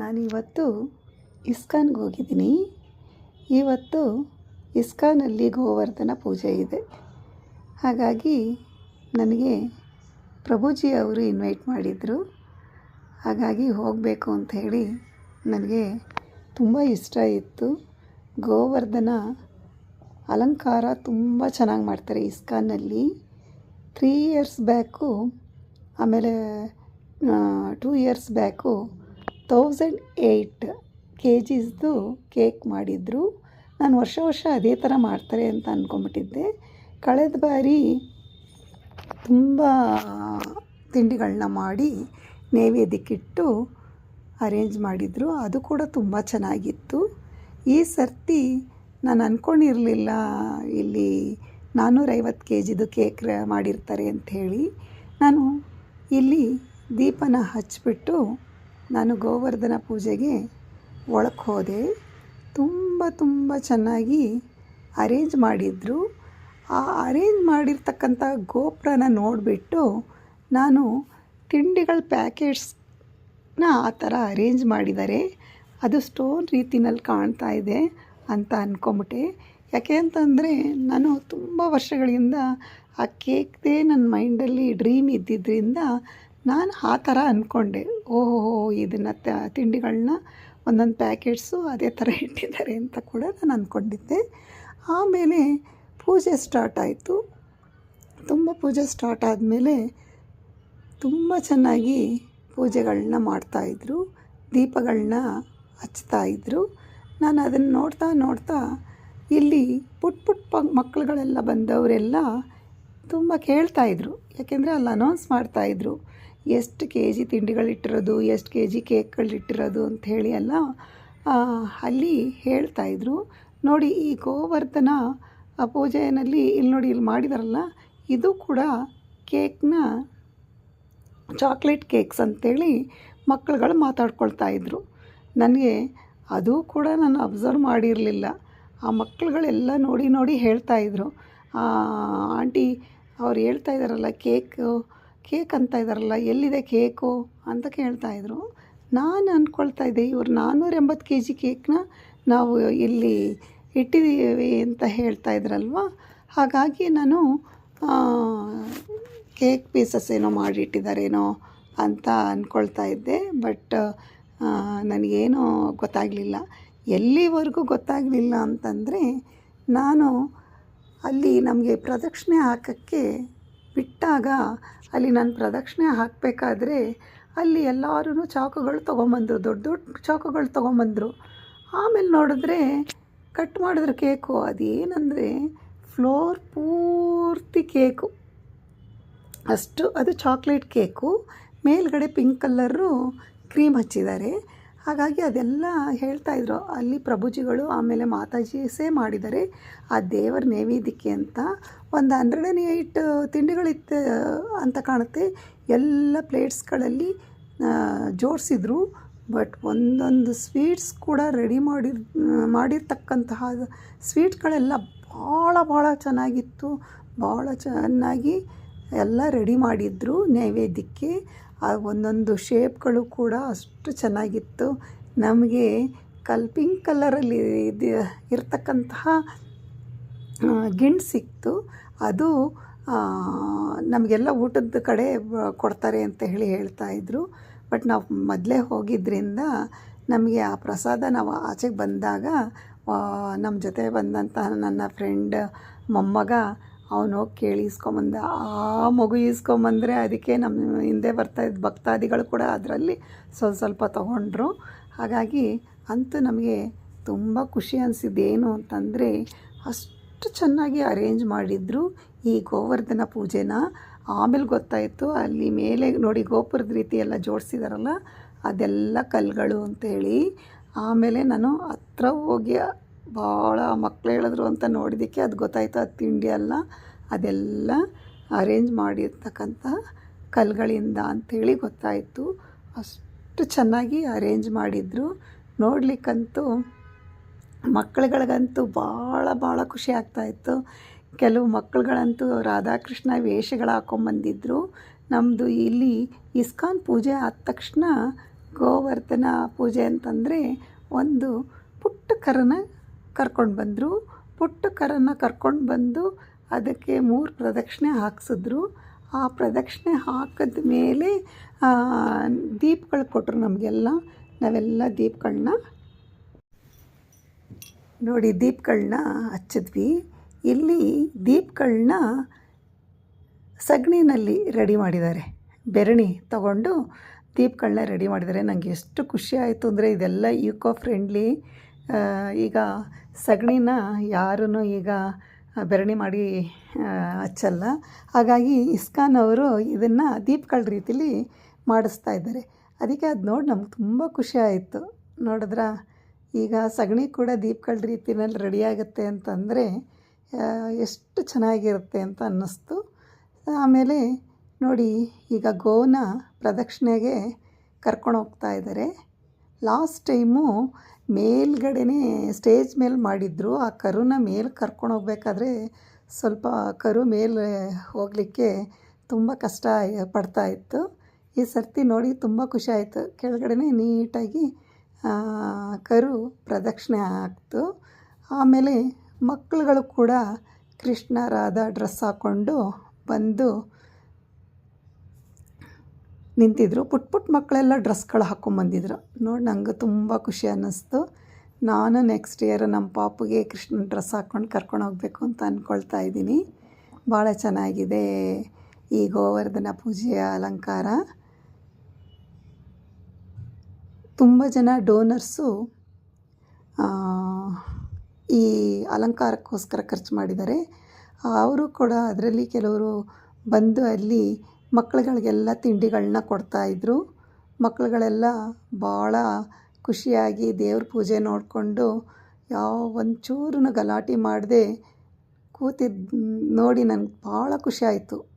ನಾನಿವತ್ತು ಇಸ್ಕಾನ್ಗೆ ಹೋಗಿದ್ದೀನಿ. ಇವತ್ತು ಇಸ್ಕಾನಲ್ಲಿ ಗೋವರ್ಧನ ಪೂಜೆ ಇದೆ. ಹಾಗಾಗಿ ನನಗೆ ಪ್ರಭುಜಿ ಅವರು ಇನ್ವೈಟ್ ಮಾಡಿದರು. ಹಾಗಾಗಿ ಹೋಗಬೇಕು ಅಂತ ಹೇಳಿ ನನಗೆ ತುಂಬ ಇಷ್ಟ ಇತ್ತು. ಗೋವರ್ಧನ ಅಲಂಕಾರ ತುಂಬ ಚೆನ್ನಾಗಿ ಮಾಡ್ತಾರೆ ಇಸ್ಕಾನ್ನಲ್ಲಿ. ತ್ರೀ ಇಯರ್ಸ್ ಬ್ಯಾಕು ಆಮೇಲೆ two years back thousand eight K ಜಿಸ್ದು cake ಮಾಡಿದರು. ನಾನು ವರ್ಷ ವರ್ಷ ಅದೇ ಥರ ಮಾಡ್ತಾರೆ ಅಂತ ಅಂದ್ಕೊಂಬಿಟ್ಟಿದ್ದೆ ಕಳೆದ ಬಾರಿ ತುಂಬ ತಿಂಡಿಗಳನ್ನ ಮಾಡಿ ನೈವೇದ್ಯಕ್ಕಿಟ್ಟು ಅರೇಂಜ್ ಮಾಡಿದರು. ಅದು ಕೂಡ ತುಂಬ ಚೆನ್ನಾಗಿತ್ತು. ಈ ಸರ್ತಿ ನಾನು ಅಂದ್ಕೊಂಡಿರಲಿಲ್ಲ ಇಲ್ಲಿ ನಾನ್ನೂರೈವತ್ತು ಕೆ ಜಿದು ಕೇಕ್ ಮಾಡಿರ್ತಾರೆ ಅಂಥೇಳಿ ನಾನು ಇಲ್ಲಿ ದೀಪನ ಹಚ್ಚಿಬಿಟ್ಟು ನಾನು ಗೋವರ್ಧನ ಪೂಜೆಗೆ ಒಳಕ್ಕೆ ಹೋದೆ. ತುಂಬ ತುಂಬ ಚೆನ್ನಾಗಿ ಅರೇಂಜ್ ಮಾಡಿದರು. ಆ ಅರೇಂಜ್ ಮಾಡಿರ್ತಕ್ಕಂಥ ಗೋಪುರನ ನೋಡಿಬಿಟ್ಟು ನಾನು ತಿಂಡಿಗಳ ಪ್ಯಾಕೆಟ್ಸ್ನ ಆ ಥರ ಅರೇಂಜ್ ಮಾಡಿದ್ದಾರೆ ಅದು ಸ್ಟೋನ್ ರೀತಿನಲ್ಲಿ ಕಾಣ್ತಾ ಇದೆ ಅಂತ ಅಂದ್ಕೊಂಬಿಟ್ಟೆ ಯಾಕೆ ಅಂತಂದರೆ ನಾನು ತುಂಬ ವರ್ಷಗಳಿಂದ ಆ ಕೇಕ್ದೇ ನನ್ನ ಮೈಂಡಲ್ಲಿ ಡ್ರೀಮ್ ಇದ್ದಿದ್ದರಿಂದ ನಾನು ಆ ಥರ ಅಂದ್ಕೊಂಡೆ. ಓಹೋ ಇದನ್ನು ತಿಂಡಿಗಳನ್ನ ಒಂದೊಂದು ಪ್ಯಾಕೆಟ್ಸು ಅದೇ ಥರ ಇಟ್ಟಿದ್ದಾರೆ ಅಂತ ಕೂಡ ನಾನು ಅಂದ್ಕೊಂಡಿದ್ದೆ. ಆಮೇಲೆ ಪೂಜೆ ಸ್ಟಾರ್ಟ್ ಆಯಿತು. ತುಂಬ ಪೂಜೆ ಸ್ಟಾರ್ಟ್ ಆದಮೇಲೆ ತುಂಬ ಚೆನ್ನಾಗಿ ಪೂಜೆಗಳನ್ನ ಮಾಡ್ತಾಯಿದ್ರು ದೀಪಗಳನ್ನ ಹಚ್ತಾಯಿದ್ರು ನಾನು ಅದನ್ನು ನೋಡ್ತಾ ನೋಡ್ತಾ ಇಲ್ಲಿ ಪುಟ್ ಪುಟ್ ಪ ಮಕ್ಕಳುಗಳೆಲ್ಲ ಬಂದವರೆಲ್ಲ ತುಂಬ ಕೇಳ್ತಾಯಿದ್ರು ಯಾಕೆಂದರೆ ಅಲ್ಲಿ ಅನೌನ್ಸ್ ಮಾಡ್ತಾಯಿದ್ರು ಎಷ್ಟು ಕೆ ಜಿ ತಿಂಡಿಗಳಿಟ್ಟಿರೋದು ಎಷ್ಟು ಕೆ ಜಿ ಕೇಕ್ಗಳಿಟ್ಟಿರೋದು ಹೇಳಿ ಎಲ್ಲ ಅಲ್ಲಿ ಹೇಳ್ತಾಯಿದ್ರು ನೋಡಿ, ಈ ಗೋವರ್ಧನ ಪೂಜೆಯಲ್ಲಿ ಇಲ್ಲಿ ನೋಡಿ, ಇಲ್ಲಿ ಮಾಡಿದಾರಲ್ಲ, ಇದು ಕೂಡ ಕೇಕ್ನ ಚಾಕ್ಲೇಟ್ ಕೇಕ್ಸ್ ಅಂತೇಳಿ ಮಕ್ಕಳುಗಳು ಮಾತಾಡ್ಕೊಳ್ತಾ ಇದ್ರು. ನನಗೆ ಅದು ಕೂಡ ನಾನು ಅಬ್ಸರ್ವ್ ಮಾಡಿರಲಿಲ್ಲ. ಆ ಮಕ್ಕಳುಗಳೆಲ್ಲ ನೋಡಿ ನೋಡಿ ಹೇಳ್ತಾಯಿದ್ರು ಆಂಟಿ ಅವ್ರು ಹೇಳ್ತಾ ಇದ್ದಾರಲ್ಲ ಕೇಕು ಕೇಕ್ ಅಂತ ಇದ್ದಾರಲ್ಲ ಎಲ್ಲಿದೆ ಕೇಕು ಅಂತ ಕೇಳ್ತಾಯಿದ್ರು ನಾನು ಅಂದ್ಕೊಳ್ತಾ ಇದ್ದೆ, ಇವರು ನಾನ್ನೂರ ಎಂಬತ್ತು ಕೆ ಜಿ ಕೇಕ್ನ ನಾವು ಇಲ್ಲಿ ಇಟ್ಟಿದ್ದೀವಿ ಅಂತ ಹೇಳ್ತಾ ಇದ್ರಲ್ವ? ಹಾಗಾಗಿ ನಾನು ಕೇಕ್ ಪೀಸಸ್ ಏನೋ ಮಾಡಿಟ್ಟಿದ್ದಾರೇನೋ ಅಂತ ಅಂದ್ಕೊಳ್ತಾ ಇದ್ದೆ. ಬಟ್ ನನಗೇನೂ ಗೊತ್ತಾಗಲಿಲ್ಲ. ಎಲ್ಲಿವರೆಗೂ ಗೊತ್ತಾಗಲಿಲ್ಲ ಅಂತಂದರೆ, ನಾನು ಅಲ್ಲಿ ನಮಗೆ ಪ್ರದಕ್ಷಿಣೆ ಹಾಕೋಕ್ಕೆ ಬಿಟ್ಟಾಗ ಅಲ್ಲಿ ನಾನು ಪ್ರದಕ್ಷಿಣೆ ಹಾಕಬೇಕಾದ್ರೆ ಅಲ್ಲಿ ಎಲ್ಲರೂ ಚಾಕುಗಳು ತೊಗೊಂಬಂದರು, ದೊಡ್ಡ ದೊಡ್ಡ ಚಾಕುಗಳು ತೊಗೊಂಬಂದರು. ಆಮೇಲೆ ನೋಡಿದ್ರೆ ಕಟ್ ಮಾಡಿದ್ರು ಕೇಕು, ಅದೇನಂದರೆ ಫ್ಲೋರ್ ಪೂರ್ತಿ ಕೇಕು. ಅಷ್ಟು, ಅದು ಚಾಕ್ಲೇಟ್ ಕೇಕು. ಮೇಲ್ಗಡೆ ಪಿಂಕ್ ಕಲ್ಲರು ಕ್ರೀಮ್ ಹಚ್ಚಿದ್ದಾರೆ. ಹಾಗಾಗಿ ಅದೆಲ್ಲ ಹೇಳ್ತಾ ಇದ್ರು. ಅಲ್ಲಿ ಪ್ರಭುಜಿಗಳು ಆಮೇಲೆ ಮಾತಾಜಿಸೇ ಮಾಡಿದ್ದಾರೆ ಆ ದೇವರ ನೈವೇದ್ಯಕ್ಕೆ ಅಂತ ಒಂದು ಆ್ಯಂಡ್ ಏಯ್ಟ್ ತಿಂಡಿಗಳಿತ್ತು ಅಂತ ಕಾಣುತ್ತೆ. ಎಲ್ಲ ಪ್ಲೇಟ್ಸ್ಗಳಲ್ಲಿ ಜೋಡಿಸಿದ್ರು. ಬಟ್ ಒಂದೊಂದು ಸ್ವೀಟ್ಸ್ ಕೂಡ ರೆಡಿ ಮಾಡಿ ಮಾಡಿರ್ತಕ್ಕಂತಹ ಸ್ವೀಟ್ಗಳೆಲ್ಲ ಭಾಳ ಭಾಳ ಚೆನ್ನಾಗಿತ್ತು. ಭಾಳ ಚೆನ್ನಾಗಿ ಎಲ್ಲ ರೆಡಿ ಮಾಡಿದ್ರು ನೈವೇದ್ಯಕ್ಕೆ. ಆ ಒಂದೊಂದು ಶೇಪ್ಗಳು ಕೂಡ ಅಷ್ಟು ಚೆನ್ನಾಗಿತ್ತು. ನಮಗೆ ಕಲ್ ಪಿಂಕ್ ಕಲರಲ್ಲಿ ಇದು ಇರ್ತಕ್ಕಂತಹ ಗಿಂಡ್ ಸಿಕ್ತು. ಅದು ನಮಗೆಲ್ಲ ಊಟದ ಕಡೆ ಕೊಡ್ತಾರೆ ಅಂತ ಹೇಳಿ ಹೇಳ್ತಾ ಇದ್ರು. ಬಟ್ ನಾವು ಮೊದಲೇ ಹೋಗಿದ್ದರಿಂದ ನಮಗೆ ಆ ಪ್ರಸಾದ ನಾವು ಆಚೆಗೆ ಬಂದಾಗ ನಮ್ಮ ಜೊತೆ ಬಂದಂತಹ ನನ್ನ ಫ್ರೆಂಡ್ ಮೊಮ್ಮಗ ಅವನು ಹೋಗಿ ಕೇಳಿ ಇಸ್ಕೊಂಬಂದ ಆ ಮಗು ಇಸ್ಕೊಂಬಂದರೆ ಅದಕ್ಕೆ ನಮ್ಮ ಹಿಂದೆ ಬರ್ತಾ ಇದ್ದ ಭಕ್ತಾದಿಗಳು ಕೂಡ ಅದರಲ್ಲಿ ಸ್ವಲ್ಪ ಸ್ವಲ್ಪ ತೊಗೊಂಡ್ರು. ಹಾಗಾಗಿ ಅಂತೂ ನಮಗೆ ತುಂಬ ಖುಷಿ ಅನಿಸಿದ್ದು ಏನು ಅಂತಂದರೆ ಅಷ್ಟು ಚೆನ್ನಾಗಿ ಅರೇಂಜ್ ಮಾಡಿದ್ರು ಈ ಗೋವರ್ಧನ ಪೂಜೆನ. ಆಮೇಲೆ ಗೊತ್ತಾಯಿತು, ಅಲ್ಲಿ ಮೇಲೆ ನೋಡಿ ಗೋಪುರದ ರೀತಿ ಎಲ್ಲ ಜೋಡಿಸಿದಾರಲ್ಲ, ಅದೆಲ್ಲ ಕಲ್ಲುಗಳು ಅಂತೇಳಿ. ಆಮೇಲೆ ನಾನು ಹತ್ರ ಹೋಗಿ ಭಾಳ ಮಕ್ಳು ಹೇಳಿದ್ರು ಅಂತ ನೋಡಿದ್ದಕ್ಕೆ ಅದು ಗೊತ್ತಾಯಿತು, ಅದು ತಿಂಡಿ ಅಲ್ಲ. ಅದೆಲ್ಲ ಅರೇಂಜ್ ಮಾಡಿರ್ತಕ್ಕಂಥ ಕಲ್ಲುಗಳಿಂದ ಅಂಥೇಳಿ ಗೊತ್ತಾಯಿತು. ಅಷ್ಟು ಚೆನ್ನಾಗಿ ಅರೇಂಜ್ ಮಾಡಿದರು. ನೋಡಲಿಕ್ಕಂತೂ ಮಕ್ಕಳುಗಳಿಗಂತೂ ಭಾಳ ಭಾಳ ಖುಷಿ ಆಗ್ತಾಯಿತ್ತು ಕೆಲವು ಮಕ್ಕಳುಗಳಂತೂ ರಾಧಾಕೃಷ್ಣ ವೇಷಗಳು ಹಾಕ್ಕೊಂಬಂದಿದ್ರು ನಮ್ಮದು ಇಲ್ಲಿ ಇಸ್ಕಾನ್ ಪೂಜೆ ಆದ ತಕ್ಷಣ ಗೋವರ್ಧನ ಪೂಜೆ ಅಂತಂದರೆ ಒಂದು ಪುಟ್ಟ ಕರನ ಕರ್ಕೊಂಡು ಬಂದರು. ಪುಟ್ಟ ಕರನ್ನು ಕರ್ಕೊಂಡು ಬಂದು ಅದಕ್ಕೆ ಮೂರು ಪ್ರದಕ್ಷಿಣೆ ಹಾಕ್ಸಿದ್ರು. ಆ ಪ್ರದಕ್ಷಿಣೆ ಹಾಕಿದ ಮೇಲೆ ದೀಪಗಳು ಕೊಟ್ಟರು ನಮಗೆಲ್ಲ. ನಾವೆಲ್ಲ ದೀಪಗಳನ್ನ ನೋಡಿ ದೀಪಗಳನ್ನ ಹಚ್ಚಿದ್ವಿ. ಇಲ್ಲಿ ದೀಪಗಳನ್ನ ಸಗಣಿನಲ್ಲಿ ರೆಡಿ ಮಾಡಿದ್ದಾರೆ. ಬೆರಣಿ ತಗೊಂಡು ದೀಪಗಳನ್ನ ರೆಡಿ ಮಾಡಿದ್ದಾರೆ. ನನಗೆ ಎಷ್ಟು ಖುಷಿ ಆಯಿತು ಅಂದರೆ ಇದೆಲ್ಲ ಈಕೋ ಫ್ರೆಂಡ್ಲಿ ಈಗ ಸಗಣಿನ ಯಾರೂ ಈಗ ಬೆರಣಿ ಮಾಡಿ ಹಚ್ಚಲ್ಲ. ಹಾಗಾಗಿ ಇಸ್ಕಾನ್ ಅವರು ಇದನ್ನು ದೀಪಗಳ ರೀತಿಲಿ ಮಾಡಿಸ್ತಾ ಇದ್ದಾರೆ. ಅದಕ್ಕೆ ಅದು ನೋಡಿ ನಮ್ಗೆ ತುಂಬ ಖುಷಿ ಆಯಿತು. ನೋಡಿದ್ರ, ಈಗ ಸಗಣಿ ಕೂಡ ದೀಪಗಳ ರೀತಿನಲ್ಲಿ ರೆಡಿ ಆಗುತ್ತೆ ಅಂತಂದರೆ ಎಷ್ಟು ಚೆನ್ನಾಗಿರುತ್ತೆ ಅಂತ ಅನ್ನಿಸ್ತು. ಆಮೇಲೆ ನೋಡಿ, ಈಗ ಗೋನ ಪ್ರದಕ್ಷಿಣೆಗೆ ಕರ್ಕೊಂಡು ಹೋಗ್ತಾ ಇದ್ದಾರೆ. ಲಾಸ್ಟ್ ಟೈಮು ಮೇಲ್ಗಡೆನೇ ಸ್ಟೇಜ್ ಮೇಲೆ ಮಾಡಿದ್ರು. ಆ ಕರುನ ಮೇಲೆ ಕರ್ಕೊಂಡು ಹೋಗ್ಬೇಕಾದ್ರೆ ಸ್ವಲ್ಪ ಕರು ಮೇಲೆ ಹೋಗಲಿಕ್ಕೆ ತುಂಬ ಕಷ್ಟ ಪಡ್ತಾ ಇತ್ತು. ಈ ಸರ್ತಿ ನೋಡಿ ತುಂಬ ಖುಷಿ ಆಯಿತು. ಕೆಳಗಡೆನೇ ನೀಟಾಗಿ ಕರು ಪ್ರದಕ್ಷಿಣೆ ಆಗ್ತು ಆಮೇಲೆ ಮಕ್ಕಳುಗಳು ಕೂಡ ಕೃಷ್ಣ, ರಾಧಾ ಡ್ರೆಸ್ ಹಾಕ್ಕೊಂಡು ಬಂದು ನಿಂತಿದ್ರು. ಪುಟ್ ಪುಟ್ ಮಕ್ಕಳೆಲ್ಲ ಡ್ರೆಸ್ಗಳು ಹಾಕ್ಕೊಂಬಂದಿದ್ರು ನೋಡಿ ನಂಗೆ ತುಂಬ ಖುಷಿ ಅನ್ನಿಸ್ತು. ನಾನು ನೆಕ್ಸ್ಟ್ ಇಯರ್ ನಮ್ಮ ಪಾಪುಗೆ ಕೃಷ್ಣನ ಡ್ರೆಸ್ ಹಾಕ್ಕೊಂಡು ಕರ್ಕೊಂಡು ಹೋಗಬೇಕು ಅಂತ ಅಂದ್ಕೊಳ್ತಾ ಇದ್ದೀನಿ. ಭಾಳ ಚೆನ್ನಾಗಿದೆ ಈ ಗೋವರ್ಧನ ಪೂಜೆಯ ಅಲಂಕಾರ. ತುಂಬ ಜನ ಡೋನರ್ಸು ಈ ಅಲಂಕಾರಕ್ಕೋಸ್ಕರ ಖರ್ಚು ಮಾಡಿದ್ದಾರೆ. ಅವರು ಕೂಡ ಅದರಲ್ಲಿ ಕೆಲವರು ಬಂದು ಅಲ್ಲಿ ಮಕ್ಕಳುಗಳಿಗೆಲ್ಲ ತಿಂಡಿಗಳನ್ನ ಕೊಡ್ತಾಯಿದ್ರು ಮಕ್ಕಳುಗಳೆಲ್ಲ ಭಾಳ ಖುಷಿಯಾಗಿ ದೇವ್ರ ಪೂಜೆ ನೋಡಿಕೊಂಡು ಯಾವ ಒಂಚೂರು ಗಲಾಟೆ ಮಾಡದೆ ಕೂತಿದ್ದು ನೋಡಿ ನನಗೆ ಭಾಳ ಖುಷಿ ಆಯಿತು.